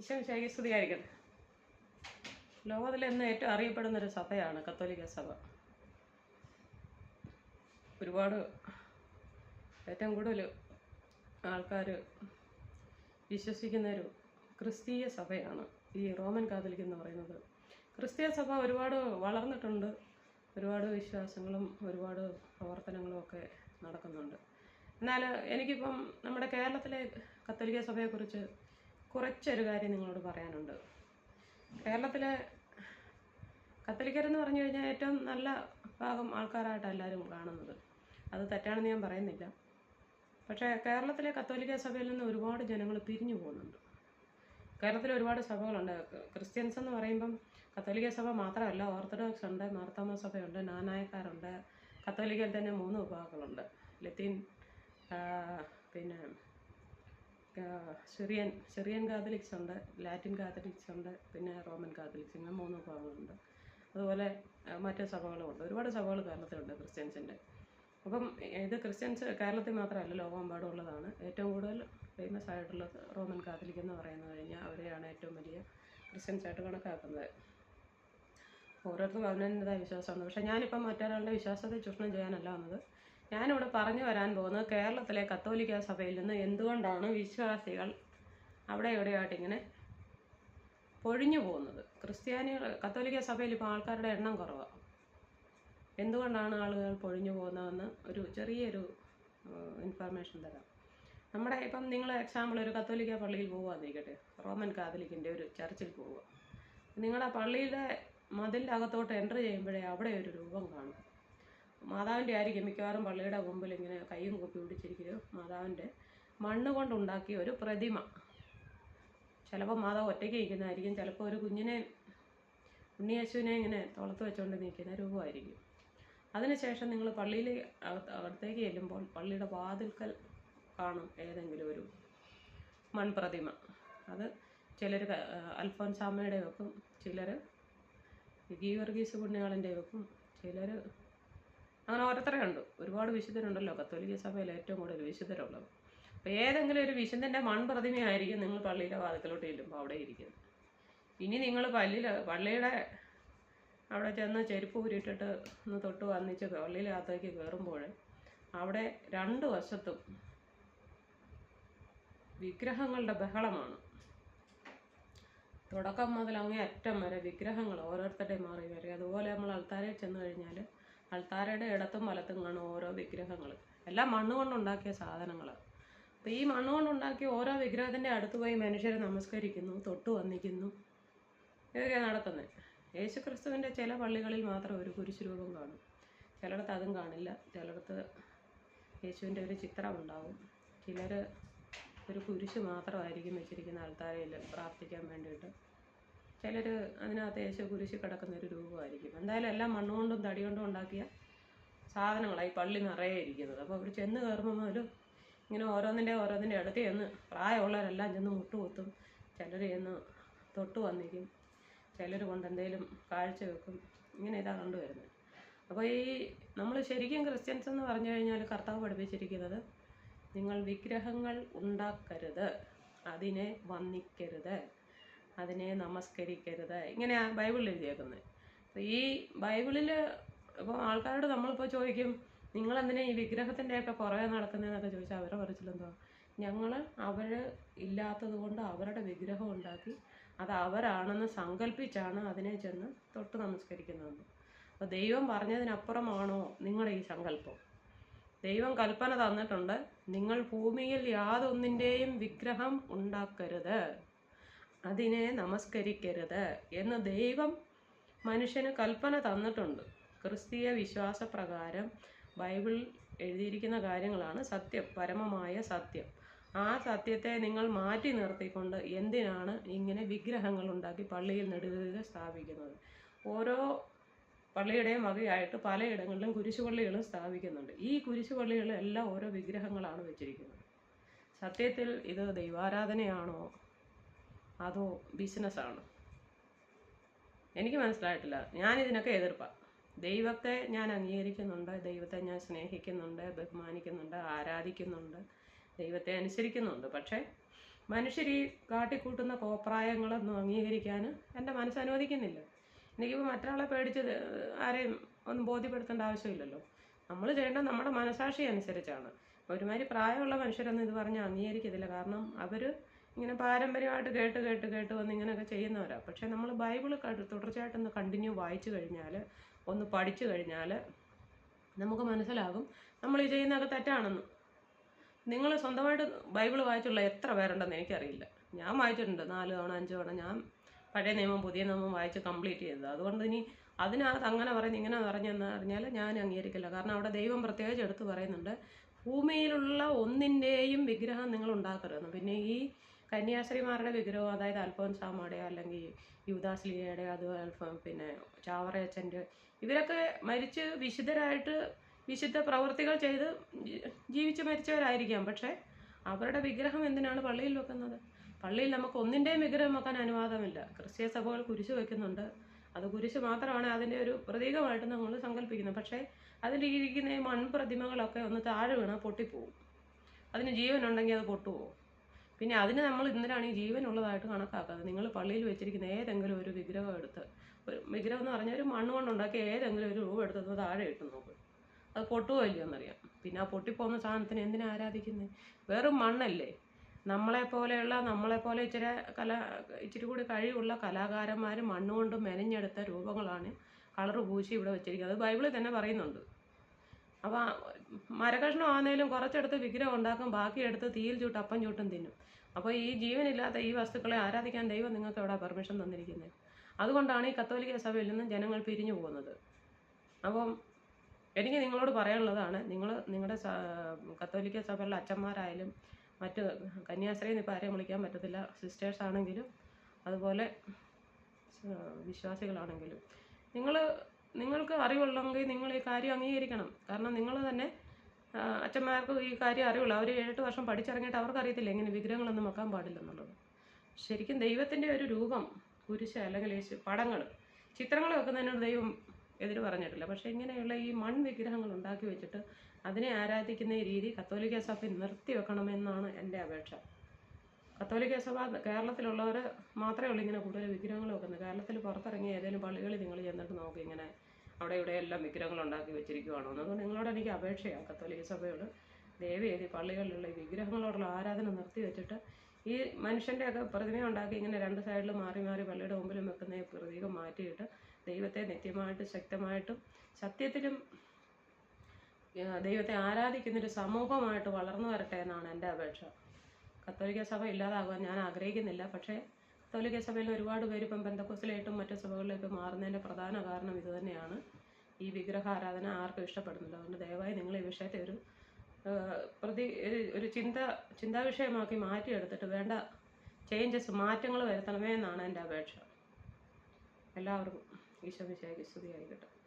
ഈശോമിശേഖി സ്തുതിയായിരിക്കട്ടെ. ലോകത്തിലെ ഇന്ന് ഏറ്റവും അറിയപ്പെടുന്ന ഒരു സഭയാണ് കത്തോലിക്ക സഭ. ഒരുപാട് ഏറ്റവും കൂടുതൽ ആൾക്കാർ വിശ്വസിക്കുന്ന ഒരു ക്രിസ്തീയ സഭയാണ് ഈ റോമൻ കാതലിക് എന്ന് പറയുന്നത്. ക്രിസ്തീയ സഭ ഒരുപാട് വളർന്നിട്ടുണ്ട്. ഒരുപാട് വിശ്വാസങ്ങളും ഒരുപാട് പ്രവർത്തനങ്ങളും ഒക്കെ നടക്കുന്നുണ്ട്. എന്നാൽ എനിക്കിപ്പം നമ്മുടെ കേരളത്തിലെ കത്തോലിക്ക സഭയെക്കുറിച്ച് കുറച്ചൊരു കാര്യം നിങ്ങളോട് പറയാനുണ്ട്. കേരളത്തിലെ കത്തോലിക്കരെന്ന് പറഞ്ഞു കഴിഞ്ഞാൽ ഏറ്റവും നല്ല ഭാഗം ആൾക്കാരായിട്ട് എല്ലാവരും കാണുന്നത്. അത് തെറ്റാണെന്ന് ഞാൻ പറയുന്നില്ല. പക്ഷേ കേരളത്തിലെ കത്തോലിക്ക സഭയിൽ നിന്ന് ഒരുപാട് ജനങ്ങൾ പിരിഞ്ഞു പോകുന്നുണ്ട്. കേരളത്തിൽ ഒരുപാട് സഭകളുണ്ട്. ക്രിസ്ത്യൻസ് എന്ന് പറയുമ്പം കത്തോലിക്ക സഭ മാത്രമല്ല ഓർത്തഡോക്സ് ഉണ്ട് മാർത്തോമ സഭയുണ്ട് നാനായക്കാരുണ്ട്. കത്തോലിക്കയിൽ തന്നെ മൂന്ന് വിഭാഗങ്ങളുണ്ട്. ലത്തീൻ പിന്നെ സിറിയൻ സിറിയൻ കാത്തലിക്സ് ഉണ്ട് ലാറ്റിൻ കാത്തലിക്സ് ഉണ്ട് പിന്നെ റോമൻ കാത്തലിക്സ് ഇങ്ങനെ മൂന്ന് വിഭാഗങ്ങളുണ്ട്. അതുപോലെ മറ്റു സഭകളും ഉണ്ട്. ഒരുപാട് സഭകൾ കേരളത്തിലുണ്ട് ക്രിസ്ത്യൻസിന്റെ. അപ്പം ഇത് ക്രിസ്ത്യൻസ് കേരളത്തിൽ മാത്രമല്ല ലോകമെമ്പാടും ഉള്ളതാണ്. ഏറ്റവും കൂടുതൽ ഫേമസ് ആയിട്ടുള്ളത് റോമൻ കാത്തലിക് എന്ന് പറയുന്നത് കഴിഞ്ഞാൽ അവരെയാണ് ഏറ്റവും വലിയ ക്രിസ്ത്യൻസ് ആയിട്ട് കണക്കാക്കുന്നത്. ഓരോരുത്തർക്കും അവനവന്റെതായ വിശ്വാസമുണ്ട്. പക്ഷേ ഞാനിപ്പം മറ്റൊരാളുടെ വിശ്വാസത്തെ ചൂഷണം ചെയ്യാനല്ല വന്നത്. ഞാനിവിടെ പറഞ്ഞു വരാൻ പോകുന്നത് കേരളത്തിലെ കത്തോലിക്ക സഭയിൽ നിന്ന് എന്തുകൊണ്ടാണ് വിശ്വാസികൾ അവിടെ എവിടെയായിട്ട് ഇങ്ങനെ പൊഴിഞ്ഞു പോകുന്നത്? ക്രിസ്ത്യാനികൾ കത്തോലിക്ക സഭയിൽ ഇപ്പോൾ ആൾക്കാരുടെ എണ്ണം കുറവാണ് എന്തുകൊണ്ടാണ് ആളുകൾ പൊഴിഞ്ഞു പോകുന്നതെന്ന് ഒരു ചെറിയൊരു ഇൻഫർമേഷൻ തരാം. നമ്മുടെ ഇപ്പം നിങ്ങൾ എക്സാമ്പിൾ ഒരു കത്തോലിക്ക പള്ളിയിൽ പോകുകയെന്നിരിക്കട്ടെ റോമൻ കാതലിക്കിന്റെ ഒരു ചർച്ചിൽ പോവുക. നിങ്ങളുടെ പള്ളിയുടെ മതിലിന്റെ അകത്തോട്ട് എന്റർ ചെയ്യുമ്പോഴേ അവിടെ ഒരു രൂപം കാണും. മാതാവിന്റെ ആയിരിക്കും മിക്കവാറും പള്ളിയുടെ മുമ്പിൽ ഇങ്ങനെ കൈയും കൂപ്പി പിടിച്ചിരിക്കുന്നത് മാതാവിന്റെ മണ്ണ് കൊണ്ടുണ്ടാക്കിയ ഒരു പ്രതിമ. ചിലപ്പോൾ മാതാവ് ഒറ്റയ്ക്ക് ഇരിക്കുന്നതായിരിക്കും ചിലപ്പോൾ ഒരു കുഞ്ഞിനെ ഉണ്ണിയേശുവിനെ ഇങ്ങനെ തുളത്ത് വെച്ചുകൊണ്ട് നിൽക്കുന്ന രൂപമായിരിക്കും. അതിനുശേഷം നിങ്ങൾ പള്ളിയിൽ അകത്തേക്ക് ചെല്ലുമ്പോൾ പള്ളിയുടെ വാതിൽക്കൽ കാണും ഏതെങ്കിലും ഒരു മൺപ്രതിമ. അത് ചിലർ അൽഫോൻസാമ്മയുടെ വെക്കും. ചിലർ ഗീവർഗീസ് പുണ്യാളന്റെ വെക്കും. ചിലർ അങ്ങനെ ഓരോരുത്തരെ ഉണ്ട് ഒരുപാട് വിശുദ്ധരുണ്ടല്ലോ. കത്തോലിക്ക സഭയിൽ ഏറ്റവും കൂടുതൽ വിശുദ്ധരുള്ളത്. അപ്പോൾ ഏതെങ്കിലും ഒരു വിശുദ്ധന്റെ മൺപ്രതിമയായിരിക്കും നിങ്ങൾ പള്ളിയുടെ വാതിക്കലോട്ട് ചെല്ലുമ്പോൾ അവിടെ ഇരിക്കുന്നത്. ഇനി നിങ്ങൾ പള്ളിയിൽ പള്ളിയുടെ അവിടെ ചെന്ന് ചെരുപ്പ് ഉരുട്ടിട്ട് ഒന്ന് തൊട്ട് വന്നിച്ച് പള്ളിയിലകത്തേക്ക് കയറുമ്പോൾ അവിടെ രണ്ട് വശത്തും വിഗ്രഹങ്ങളുടെ ബഹളമാണ്. തുടക്കം മുതൽ അങ്ങേ അറ്റം വരെ വിഗ്രഹങ്ങൾ ഓരോരുത്തരുടെയും മാറി വരെ. അതുപോലെ നമ്മൾ അൾത്താരയിൽ ചെന്ന് കഴിഞ്ഞാൽ അൾത്താരയുടെ ഇടത്തും വലത്തും കാണും ഓരോ വിഗ്രഹങ്ങൾ എല്ലാം മണ്ണ് കൊണ്ടുണ്ടാക്കിയ സാധനങ്ങളാണ് അപ്പോൾ ഈ മണ്ണ് കൊണ്ടുണ്ടാക്കിയ ഓരോ വിഗ്രഹത്തിന്റെ അടുത്ത് പോയി മനുഷ്യർ നമസ്കരിക്കുന്നു തൊട്ട് വന്നിക്കുന്നു. ഇതൊക്കെയാണ് നടത്തുന്നത് യേശു ക്രിസ്തുവിന്റെ ചില പള്ളികളിൽ മാത്രം ഒരു കുരിശ് രൂപം കാണും. ചിലയിടത്ത് അതും കാണില്ല. ചിലയിടത്ത് യേശുവിന്റെ ഒരു ചിത്രം ഉണ്ടാവും. ചിലർ ഒരു കുരിശ് മാത്രമായിരിക്കും വെച്ചിരിക്കുന്ന ആൾക്കാരിൽ പ്രാർത്ഥിക്കാൻ വേണ്ടിയിട്ട്. ചിലർ അതിനകത്ത് യേശു കുരിശ് കിടക്കുന്ന ഒരു രൂപമായിരിക്കും. എന്തായാലും എല്ലാം മണ്ണുകൊണ്ടും തടി കൊണ്ടും ഉണ്ടാക്കിയ സാധനങ്ങളായി പള്ളി നിറയെ ഇരിക്കുന്നത്. അപ്പോൾ അവിടെ ചെന്ന് കയറുമ്പോൾ ഇങ്ങനെ ഓരോന്നിന്റെ ഓരോന്നിന്റെ അടുത്ത് ചെന്ന് പ്രായമുള്ളവരെല്ലാം ചെന്ന് മുട്ടുകുത്തും. ചിലർ ചെന്ന് തൊട്ട് വന്നിരിക്കും. ചിലർ കൊണ്ട് എന്തെങ്കിലും കാഴ്ച വെക്കും. ഇങ്ങനെ ഇതാ കണ്ടുവരുന്നത് അപ്പോൾ ഈ നമ്മൾ ശരിക്കും ക്രിസ്ത്യൻസ് എന്ന് പറഞ്ഞു കഴിഞ്ഞാൽ കർത്താവ് പഠിപ്പിച്ചിരിക്കുന്നത് നിങ്ങൾ വിഗ്രഹങ്ങൾ ഉണ്ടാക്കരുത് അതിനെ വന്ദിക്കരുത്. അതിനെ നമസ്കരിക്കരുത്. ഇങ്ങനെയാണ് ബൈബിളിൽ എഴുതിയേക്കുന്നത്. ഈ ബൈബിളിൽ ഇപ്പോൾ ആൾക്കാരോട് നമ്മളിപ്പോൾ ചോദിക്കും നിങ്ങൾ നിങ്ങളെന്തിനാ ഈ വിഗ്രഹത്തിന്റെയൊക്കെ പുറകെ നടക്കുന്നതെന്നൊക്കെ ചോദിച്ചാൽ അവരെ പറിച്ചില്ലെന്തോ ഞങ്ങൾ അവർ ഇല്ലാത്തത് കൊണ്ട് അവരുടെ വിഗ്രഹം ഉണ്ടാക്കി അത് അവരാണെന്ന് സങ്കല്പിച്ചാണ് അതിനെ ചെന്ന് തൊട്ട് നമസ്കരിക്കുന്നത് അപ്പോൾ ദൈവം പറഞ്ഞതിനപ്പുറമാണോ നിങ്ങളുടെ ഈ സങ്കല്പം? ദൈവം കൽപ്പന തന്നിട്ടുണ്ട് നിങ്ങൾ ഭൂമിയിൽ യാതൊന്നിന്റെയും വിഗ്രഹം ഉണ്ടാക്കരുത്. അതിനെ നമസ്കരിക്കരുത് എന്ന് ദൈവം മനുഷ്യന് കൽപ്പന തന്നിട്ടുണ്ട്. ക്രിസ്തീയ വിശ്വാസപ്രകാരം ബൈബിൾ എഴുതിയിരിക്കുന്ന കാര്യങ്ങളാണ് സത്യം പരമമായ സത്യം. ആ സത്യത്തെ നിങ്ങൾ മാറ്റി നിർത്തിക്കൊണ്ട് എന്തിനാണ് ഇങ്ങനെ വിഗ്രഹങ്ങൾ ഉണ്ടാക്കി പള്ളിയിൽ നെടുക സ്ഥാപിക്കുന്നത്? ഓരോ പള്ളിയുടെയും വകയായിട്ട് പലയിടങ്ങളിലും കുരിശുപള്ളികളും സ്ഥാപിക്കുന്നുണ്ട്. ഈ കുരിശുപള്ളികൾ എല്ലാം ഓരോ വിഗ്രഹങ്ങളാണ് വെച്ചിരിക്കുന്നത്. സത്യത്തിൽ ഇത് ദൈവാരാധനയാണോ? അതോ ബിസിനസ്സാണ്? എനിക്ക് മനസ്സിലായിട്ടില്ല. ഞാനിതിനൊക്കെ എതിർപ്പാണ് ദൈവത്തെ ഞാൻ അംഗീകരിക്കുന്നുണ്ട് ദൈവത്തെ ഞാൻ സ്നേഹിക്കുന്നുണ്ട് ബഹുമാനിക്കുന്നുണ്ട് ആരാധിക്കുന്നുണ്ട് ദൈവത്തെ അനുസരിക്കുന്നുണ്ട്. പക്ഷേ മനുഷ്യർ ഈ കാട്ടിക്കൂട്ടുന്ന കോപ്രായങ്ങളൊന്നും അംഗീകരിക്കാൻ എന്റെ മനസ്സ് അനുവദിക്കുന്നില്ല. എനിക്കിപ്പോൾ മറ്റൊരാളെ പേടിച്ച് ആരെയും ഒന്നും ബോധ്യപ്പെടുത്തേണ്ട ആവശ്യമില്ലല്ലോ. നമ്മൾ ചെയ്യേണ്ടത് നമ്മുടെ മനസാക്ഷി അനുസരിച്ചാണ്. ഒരുമാതിരി പ്രായമുള്ള മനുഷ്യരൊന്നും ഇത് പറഞ്ഞാൽ അംഗീകരിക്കത്തില്ല. കാരണം അവർ ഇങ്ങനെ പാരമ്പര്യമായിട്ട് കേട്ട് കേട്ട് കേട്ട് വന്ന് ഇങ്ങനെയൊക്കെ ചെയ്യുന്നവരാണ് പക്ഷേ നമ്മൾ ബൈബിൾ തുടർച്ചയായിട്ടൊന്ന് കണ്ടിന്യൂ വായിച്ചു കഴിഞ്ഞാൽ ഒന്ന് പഠിച്ചു കഴിഞ്ഞാൽ നമുക്ക് മനസ്സിലാകും നമ്മൾ ഈ ചെയ്യുന്നതൊക്കെ തെറ്റാണെന്ന്. നിങ്ങൾ സ്വന്തമായിട്ട് ബൈബിൾ വായിച്ചുള്ള എത്ര പേരുണ്ടെന്ന് എനിക്കറിയില്ല. ഞാൻ വായിച്ചിട്ടുണ്ട്. നാല് തവണ അഞ്ച് തവണ. ഞാൻ പഴയ നിയമം പുതിയ നിയമം വായിച്ച് കംപ്ലീറ്റ് ചെയ്തത്. അതുകൊണ്ട് ഇനി അതിനകത്ത് അങ്ങനെ പറയുന്നു ഇങ്ങനെ പറഞ്ഞെന്ന് അറിഞ്ഞാൽ ഞാൻ അംഗീകരിക്കില്ല. കാരണം അവിടെ ദൈവം പ്രത്യേകിച്ച് എടുത്ത് പറയുന്നുണ്ട് ഭൂമിയിലുള്ള ഒന്നിന്റെയും വിഗ്രഹം നിങ്ങൾ ഉണ്ടാക്കരുതെന്ന്. പിന്നെ ഈ കന്യാസ്ത്രീമാരുടെ വിഗ്രഹം അതായത് അൽഫോൻസാമ്മയുടെയോ അല്ലെങ്കിൽ യുവദാസ്ലിയയുടെയോ അത് അൽഫോം പിന്നെ ചാവറയച്ചന്റെ ഇവരൊക്കെ മരിച്ച് വിശുദ്ധരായിട്ട് വിശുദ്ധ പ്രവൃത്തികൾ ചെയ്ത് ജീവിച്ച് മരിച്ചവരായിരിക്കാം. പക്ഷേ അവരുടെ വിഗ്രഹം എന്തിനാണ് പള്ളിയിൽ വെക്കുന്നത്? പള്ളിയിൽ നമുക്ക് ഒന്നിന്റെയും വിഗ്രഹം വെക്കാൻ അനുവാദമില്ല. ക്രിസ്ത്യ സഭകൾ കുരിശ് വെക്കുന്നുണ്ട്. അത് കുരിശ് മാത്രമാണ് അതിന്റെ ഒരു പ്രതീകമായിട്ട് നമ്മൾ സങ്കല്പിക്കുന്നത്. പക്ഷേ അതിൽ ഇരിക്കുന്ന മൺപ്രതിമകളൊക്കെ ഒന്ന് താഴെ വീണാൽ പൊട്ടിപ്പോവും. അതിന് ജീവനുണ്ടെങ്കിൽ അത് പൊട്ടുപോകും പിന്നെ അതിന് നമ്മൾ ഇന്നലാണ് ഈ ജീവനുള്ളതായിട്ട് കണക്കാക്കുന്നത് നിങ്ങൾ പള്ളിയിൽ വെച്ചിരിക്കുന്ന ഏതെങ്കിലും ഒരു വിഗ്രഹം എടുത്ത് ഒരു വിഗ്രഹം എന്ന് പറഞ്ഞാൽ ഒരു മണ്ണ് കൊണ്ടുണ്ടാക്കിയ ഏതെങ്കിലും ഒരു രൂപ എടുത്തത് താഴെ ഇട്ട് നോക്കും. അത് പൊട്ടുമോ ഇല്ലയോ എന്നറിയാം. പിന്നെ ആ പൊട്ടിപ്പോകുന്ന സാധനത്തിന് എന്തിനാ ആരാധിക്കുന്നത് വെറും മണ്ണല്ലേ? നമ്മളെ പോലെയുള്ള നമ്മളെ പോലെ ഇച്ചിരി കല ഇച്ചിരി കൂടി കഴിവുള്ള കലാകാരന്മാർ മണ്ണുകൊണ്ട് മെനഞ്ഞെടുത്ത രൂപങ്ങളാണ് കളർ പൂശി ഇവിടെ വെച്ചിരിക്കുന്നത്. അത് ബൈബിളിൽ തന്നെ പറയുന്നുണ്ട്. അപ്പോൾ മരകഷ്ണം ആണെങ്കിലും കുറച്ചെടുത്ത് വിഗ്രഹം ഉണ്ടാക്കും ബാക്കി എടുത്ത് തീയിൽ ചൂട്ട് അപ്പം ചൂട്ടും തിന്നും. അപ്പോൾ ഈ ജീവനില്ലാത്ത ഈ വസ്തുക്കളെ ആരാധിക്കാൻ ദൈവം നിങ്ങൾക്ക് എവിടെ പെർമിഷൻ തന്നിരിക്കുന്നത്? അതുകൊണ്ടാണ് ഈ കത്തോലിക്ക സഭയിൽ നിന്നും ജനങ്ങൾ പിരിഞ്ഞു പോകുന്നത്. അപ്പം എനിക്ക് നിങ്ങളോട് പറയാനുള്ളതാണ് നിങ്ങൾ നിങ്ങളുടെ കത്തോലിക്ക സഭയിലെ അച്ഛന്മാരായാലും മറ്റ് കന്യാസ്ത്രീന്ന് ഇപ്പോൾ ആരെയും വിളിക്കാൻ പറ്റത്തില്ല സിസ്റ്റേഴ്സ് ആണെങ്കിലും അതുപോലെ വിശ്വാസികളാണെങ്കിലും. നിങ്ങൾ നിങ്ങൾക്ക് അറിവുള്ളെങ്കിൽ നിങ്ങൾ ഈ കാര്യം അംഗീകരിക്കണം. കാരണം നിങ്ങൾ തന്നെ അച്ഛന്മാർക്ക് ഈ കാര്യം അറിവുള്ളൂ. അവർ ഏഴെട്ട് വർഷം പഠിച്ചിറങ്ങിയിട്ട് അവർക്ക് അറിയത്തില്ല ഇങ്ങനെ വിഗ്രഹങ്ങളൊന്നും വെക്കാൻ പാടില്ലെന്നുള്ളത് ശരിക്കും ദൈവത്തിന്റെ ഒരു രൂപം കുരിശ് അല്ലെങ്കിൽ യേശു പടങ്ങൾ ചിത്രങ്ങൾ വെക്കുന്നതിനോട് ദൈവം എതിര് പറഞ്ഞിട്ടില്ല. പക്ഷേ ഇങ്ങനെയുള്ള ഈ മൺ വിഗ്രഹങ്ങൾ ഉണ്ടാക്കി വെച്ചിട്ട് അതിനെ ആരാധിക്കുന്ന രീതി കത്തോലിക്ക സഭ നിർത്തി വെക്കണമെന്നാണ് എന്റെ അപേക്ഷ. കത്തോലിക്ക സഭ കേരളത്തിലുള്ളവർ മാത്രമേ ഉള്ളൂ ഇങ്ങനെ കൂടുതൽ വിഗ്രഹങ്ങൾ വെക്കുന്നത് കേരളത്തിൽ പുറത്തിറങ്ങി ഏതെങ്കിലും പള്ളികളിൽ നിങ്ങൾ ചെന്നിട്ട് നോക്കി ഇങ്ങനെ അവിടെ ഇവിടെ എല്ലാം വിഗ്രഹങ്ങൾ ഉണ്ടാക്കി വെച്ചിരിക്കുവാണോ? അതുകൊണ്ട് നിങ്ങളോട് എനിക്ക് അപേക്ഷയാണ് കത്തോലിക്ക സഭയോട്. ദേവി ചെയ്ത് പള്ളികളിലുള്ള ഈ വിഗ്രഹങ്ങളോടുള്ള ആരാധന നിർത്തി വെച്ചിട്ട് ഈ മനുഷ്യന്റെയൊക്കെ പ്രതിമ ഉണ്ടാക്കി ഇങ്ങനെ രണ്ട് സൈഡിൽ മാറി മാറി പള്ളിയുടെ മുമ്പിലും വെക്കുന്ന പ്രതീകം മാറ്റിയിട്ട് ദൈവത്തെ നിത്യമായിട്ട് ശക്തമായിട്ടും സത്യത്തിലും ദൈവത്തെ ആരാധിക്കുന്നൊരു സമൂഹമായിട്ട് വളർന്നു വരട്ടെ എന്നാണ് എന്റെ അപേക്ഷ. കത്തോലിക്ക സഭ ഇല്ലാതാകുവാൻ ഞാൻ ആഗ്രഹിക്കുന്നില്ല. പക്ഷേ കത്തോലിക്ക സഭയിൽ ഒരുപാട് പേര് ഇപ്പം ബന്ധക്കോസിലായിട്ടും മറ്റു സഭകളിലേക്കും മാറുന്നതിന്റെ പ്രധാന കാരണം ഇതുതന്നെയാണ് ഈ വിഗ്രഹാരാധന ആർക്കും ഇഷ്ടപ്പെടുന്നില്ല. അതുകൊണ്ട് ദയവായി നിങ്ങൾ ഈ വിഷയത്തെ ഒരു പ്രതി ഒരു- ചിന്ത ചിന്താ വിഷയമാക്കി മാറ്റിയെടുത്തിട്ട് വേണ്ട ചേഞ്ചസ് മാറ്റങ്ങൾ വരുത്തണമേ എന്നാണ് എന്റെ അപേക്ഷ. എല്ലാവർക്കും ഈശോ വിശേഷ സ്തുതിയായിരിക്കട്ടെ